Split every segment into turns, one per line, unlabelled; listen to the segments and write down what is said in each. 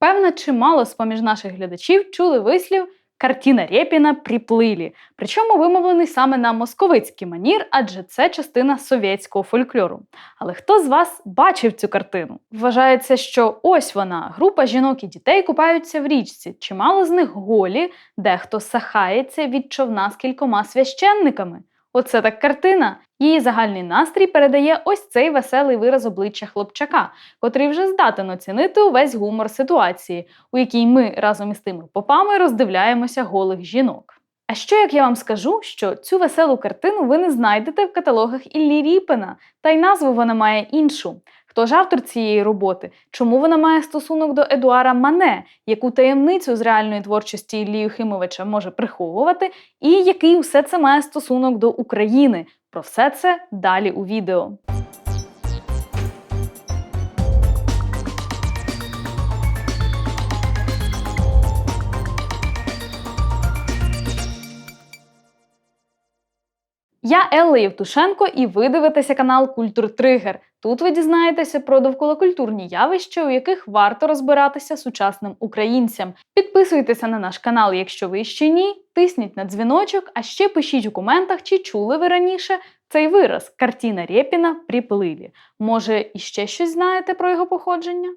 Певно, чимало з-поміж наших глядачів чули вислів Картина Рєпіна приплилі, причому вимовлений саме на московицький манір, адже це частина совєтського фольклору. Але хто з вас бачив цю картину? Вважається, що ось вона, група жінок і дітей купаються в річці. Чимало з них голі, дехто сахається від човна з кількома священниками. Оце так картина. Її загальний настрій передає ось цей веселий вираз обличчя хлопчака, котрий вже здатен оцінити увесь гумор ситуації, у якій ми разом із тими попами роздивляємося голих жінок. А що як я вам скажу, що цю веселу картину ви не знайдете в каталогах Іллі Ріпена, та й назву вона має іншу. Хто ж автор цієї роботи? Чому вона має стосунок до Едуара Мане, яку таємницю з реальної творчості Іллі Юхимовича може приховувати, і який усе це має стосунок до України? Про все це далі у відео. Я Елла Євтушенко, і ви дивитеся канал Культур Тригер. Тут ви дізнаєтеся про довколокультурні явища, у яких варто розбиратися сучасним українцям. Підписуйтеся на наш канал, якщо ви ще ні. Тисніть на дзвіночок, а ще пишіть у коментах, чи чули ви раніше цей вираз картина Рєпіна приплилі. Може, іще щось знаєте про його походження?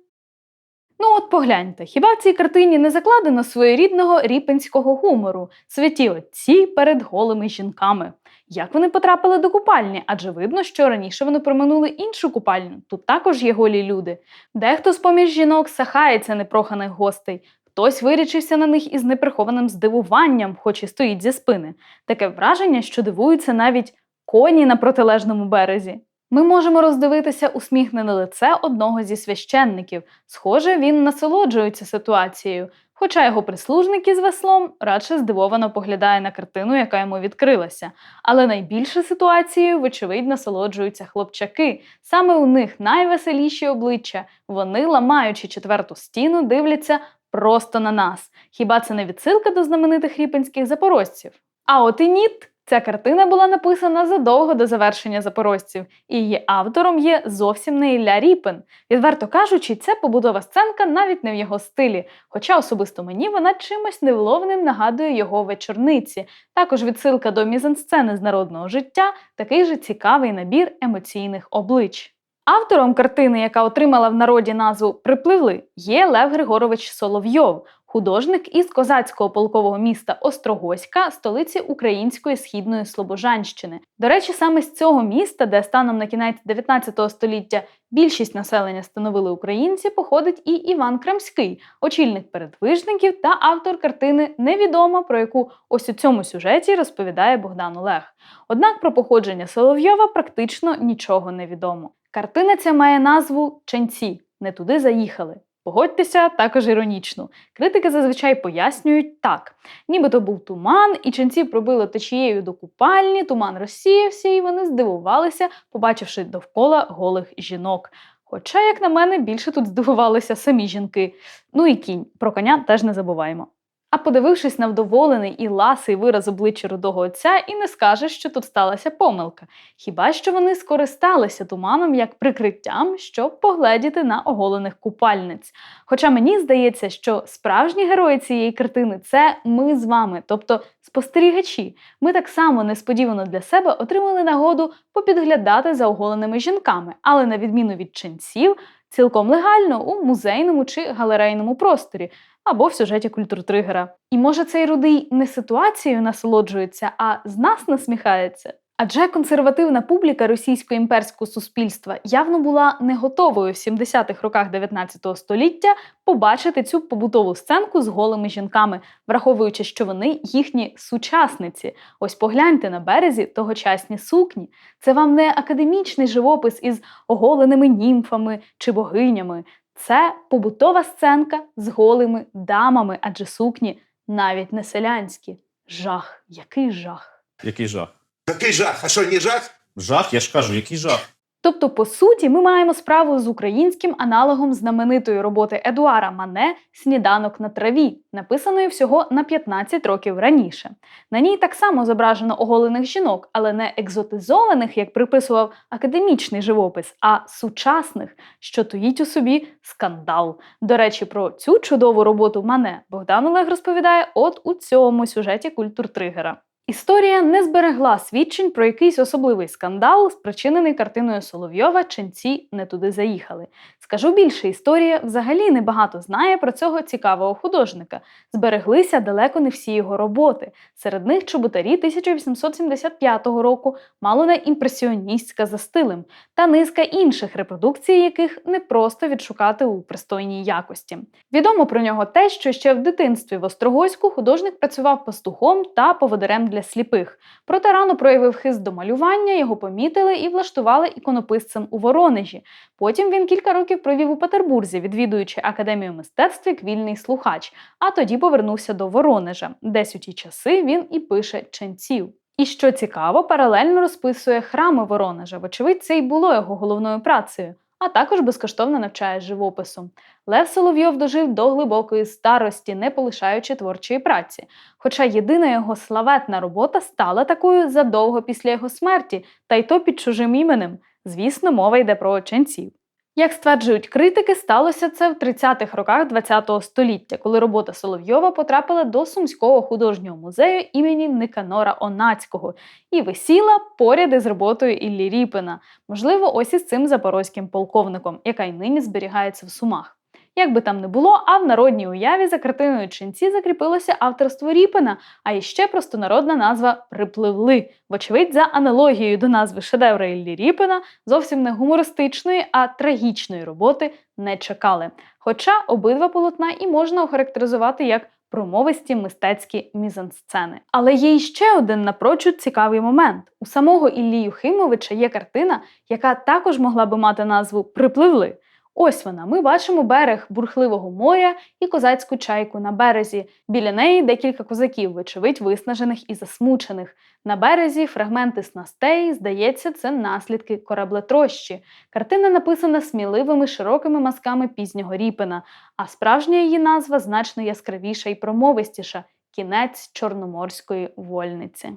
Ну от погляньте, хіба в цій картині не закладено своєрідного ріпинського гумору, святі отці перед голими жінками. Як вони потрапили до купальні? Адже видно, що раніше вони проминули іншу купальню. Тут також є голі люди. Дехто з поміж жінок сахається непроханих гостей. Хтось вирічився на них із неприхованим здивуванням, хоч і стоїть зі спини. Таке враження, що дивуються навіть коні на протилежному березі. Ми можемо роздивитися усміхнене лице одного зі священників. Схоже, він насолоджується ситуацією, хоча його прислужник із веслом радше здивовано поглядає на картину, яка йому відкрилася. Але найбільше ситуацією, вочевидь, насолоджуються хлопчаки. Саме у них найвеселіші обличчя. Вони, ламаючи четверту стіну, дивляться просто на нас. Хіба це не відсилка до знаменитих ріпенських запорожців? А от і ніт. Ця картина була написана задовго до завершення запорожців, і її автором є зовсім не Ілля Ріпин. Відверто кажучи, це побудова сценка навіть не в його стилі, хоча особисто мені вона чимось невловним нагадує його вечорниці. Також відсилка до мізансцени з народного життя, такий же цікавий набір емоційних облич. Автором картини, яка отримала в народі назву Припливли, є Лев Григорович Соловйов, художник із козацького полкового міста Острогоська, столиці української східної Слобожанщини. До речі, саме з цього міста, де станом на кінець 19 століття більшість населення становили українці, походить і Іван Крамський, очільник передвижників та автор картини Невідома, про яку ось у цьому сюжеті розповідає Богдан Олег. Однак про походження Соловйова практично нічого не відомо. Картина ця має назву Ченці не туди заїхали. Погодьтеся, також іронічно. Критики зазвичай пояснюють так: нібито був туман, і ченці пробили течією до купальні, туман розсіявся, і вони здивувалися, побачивши довкола голих жінок. Хоча, як на мене, більше тут здивувалися самі жінки. Ну і кінь, про коня теж не забуваємо. А подивившись на вдоволений і ласий вираз обличчя рудого отця, і не скажеш, що тут сталася помилка. Хіба що вони скористалися туманом як прикриттям, щоб погледіти на оголених купальниць. Хоча мені здається, що справжні герої цієї картини це ми з вами, тобто спостерігачі. Ми так само несподівано для себе отримали нагоду попідглядати за оголеними жінками, але на відміну від ченців, цілком легально у музейному чи галерейному просторі або в сюжеті культуртригера. І може цей рудий не ситуацією насолоджується, а з нас насміхається. Адже консервативна публіка російського імперського суспільства явно була не готовою в 70-х роках 19 століття побачити цю побутову сценку з голими жінками, враховуючи, що вони їхні сучасниці. Ось погляньте на березі тогочасні сукні. Це вам не академічний живопис із оголеними німфами чи богинями. Це побутова сценка з голими дамами, адже сукні навіть не селянські. Жах, який жах.
Який жах?
Який жах? А що, не жах?
Жах, я ж кажу, який жах.
Тобто, по суті, ми маємо справу з українським аналогом знаменитої роботи Едуара Мане Сніданок на траві, написаної всього на 15 років раніше. На ній так само зображено оголених жінок, але не екзотизованих, як приписував академічний живопис, а сучасних, що тоїть у собі скандал. До речі, про цю чудову роботу Мане Богдан Олег розповідає от у цьому сюжеті культуртригера. Історія не зберегла свідчень про якийсь особливий скандал, спричинений картиною Соловйова Ченці не туди заїхали. Скажу більше, історія взагалі небагато знає про цього цікавого художника. Збереглися далеко не всі його роботи. Серед них чоботарі 1875 року, мало не імпресіоністська за стилем, та низка інших репродукцій, яких не просто відшукати у пристойній якості. Відомо про нього те, що ще в дитинстві в Острогоську художник працював пастухом та поводирем для сліпих. Проте рано проявив хист до малювання, його помітили і влаштували іконописцем у Воронежі. Потім він кілька років провів у Петербурзі, відвідуючи академію мистецтв як вільний слухач, а тоді повернувся до Воронежа. Десь у ті часи він і пише ченців. І що цікаво, паралельно розписує храми Воронежа. Вочевидь, це й було його головною працею. А також безкоштовно навчає живопису. Лев Соловйов дожив до глибокої старості, не полишаючи творчої праці. Хоча єдина його славетна робота стала такою задовго після його смерті, та й то під чужим іменем. Звісно, мова йде про ченців. Як стверджують критики, сталося це в 30-х роках ХХ століття, коли робота Соловйова потрапила до Сумського художнього музею імені Никанора Онацького і висіла поряд із роботою Іллі Ріпина, можливо, ось із цим запорозьким полковником, яка й нині зберігається в Сумах. Як би там не було, а в народній уяві за картиною ченці закріпилося авторство Ріпина, а іще простонародна назва Припливли, вочевидь, за аналогією до назви шедевра Іллі Ріпина, зовсім не гумористичної, а трагічної роботи не чекали. Хоча обидва полотна і можна охарактеризувати як промовисті мистецькі мізансцени. Але є іще один напрочуд цікавий момент: у самого Іллі Юхимовича є картина, яка також могла би мати назву Припливли. Ось вона. Ми бачимо берег бурхливого моря і козацьку чайку на березі. Біля неї декілька козаків, вочевидь, виснажених і засмучених. На березі фрагменти снастей, здається, це наслідки кораблетрощі. Картина написана сміливими широкими мазками пізнього ріпина, а справжня її назва значно яскравіша і промовистіша кінець чорноморської вольниці.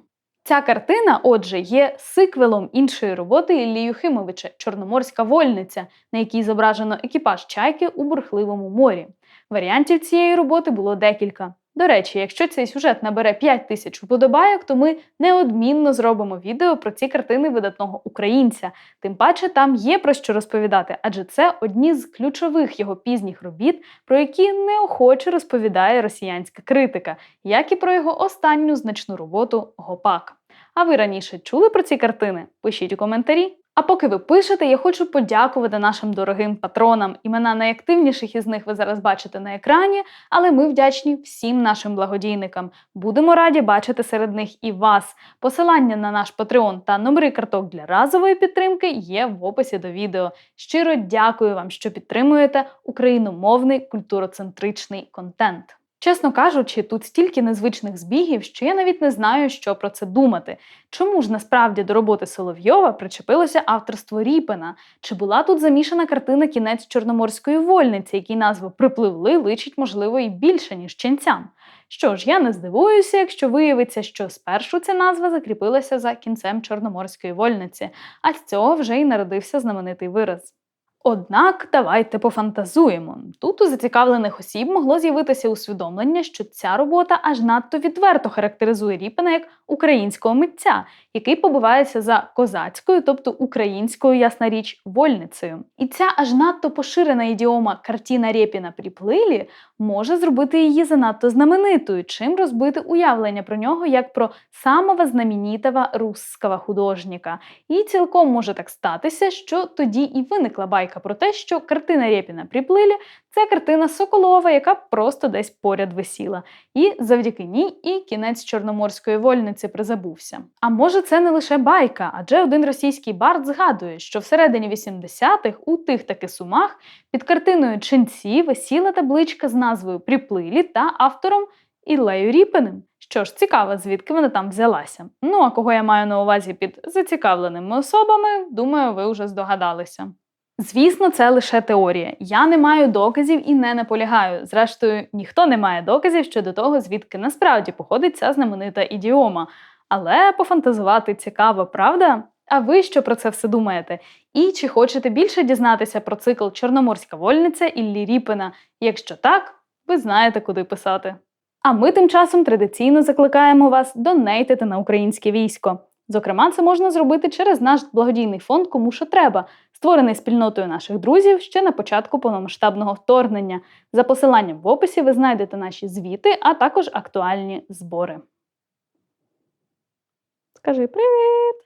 Ця картина, отже, є сиквелом іншої роботи Іллі Юхимовича Чорноморська вольниця, на якій зображено екіпаж чайки у бурхливому морі. Варіантів цієї роботи було декілька. До речі, якщо цей сюжет набере 5 тисяч вподобайок, то ми неодмінно зробимо відео про ці картини видатного українця. Тим паче там є про що розповідати, адже це одні з ключових його пізніх робіт, про які неохоче розповідає росіянська критика, як і про його останню значну роботу Гопак. А ви раніше чули про ці картини? Пишіть у коментарі. А поки ви пишете, я хочу подякувати нашим дорогим патронам. Імена найактивніших із них ви зараз бачите на екрані, але ми вдячні всім нашим благодійникам. Будемо раді бачити серед них і вас. Посилання на наш Patreon та номери карток для разової підтримки є в описі до відео. Щиро дякую вам, що підтримуєте україномовний культуроцентричний контент. Чесно кажучи, тут стільки незвичних збігів, що я навіть не знаю, що про це думати. Чому ж насправді до роботи Соловйова причепилося авторство Ріпина? Чи була тут замішана картина кінець Чорноморської вольниці, який назву припливли, личить, можливо, і більше, ніж ченцям? Що ж, я не здивуюся, якщо виявиться, що спершу ця назва закріпилася за кінцем Чорноморської вольниці, а з цього вже й народився знаменитий вираз. Однак давайте пофантазуємо. Тут у зацікавлених осіб могло з'явитися усвідомлення, що ця робота аж надто відверто характеризує Ріпина як українського митця, який побувається за козацькою, тобто українською, ясна річ, вольницею. І ця аж надто поширена ідіома картина Рєпіна приплилі може зробити її занадто знаменитою, чим розбити уявлення про нього як про самого знаменитого русского художника. І цілком може так статися, що тоді і виникла байка про те, що картина Рєпіна приплилі це картина Соколова, яка просто десь поряд висіла. І завдяки ній і кінець чорноморської вольниці призабувся. А може, це не лише байка, адже один російський бард згадує, що всередині 80-х у тих таки сумах під картиною ченці висіла табличка з назвою Приплилі та автором Іллею Ріпиним. Що ж, цікаво, звідки вона там взялася. Ну а кого я маю на увазі під зацікавленими особами, думаю, ви вже здогадалися. Звісно, це лише теорія. Я не маю доказів і не наполягаю. Зрештою, ніхто не має доказів щодо того, звідки насправді походить ця знаменита ідіома. Але пофантазувати цікаво, правда? А ви що про це все думаєте? І чи хочете більше дізнатися про цикл Чорноморська вольниця Іллі Ріпина? Якщо так, ви знаєте, куди писати. А ми тим часом традиційно закликаємо вас донейтити на українське військо. Зокрема, це можна зробити через наш благодійний фонд Кому що треба, створений спільнотою наших друзів ще на початку повномасштабного вторгнення. За посиланням в описі ви знайдете наші звіти, а також актуальні збори. Скажи привіт!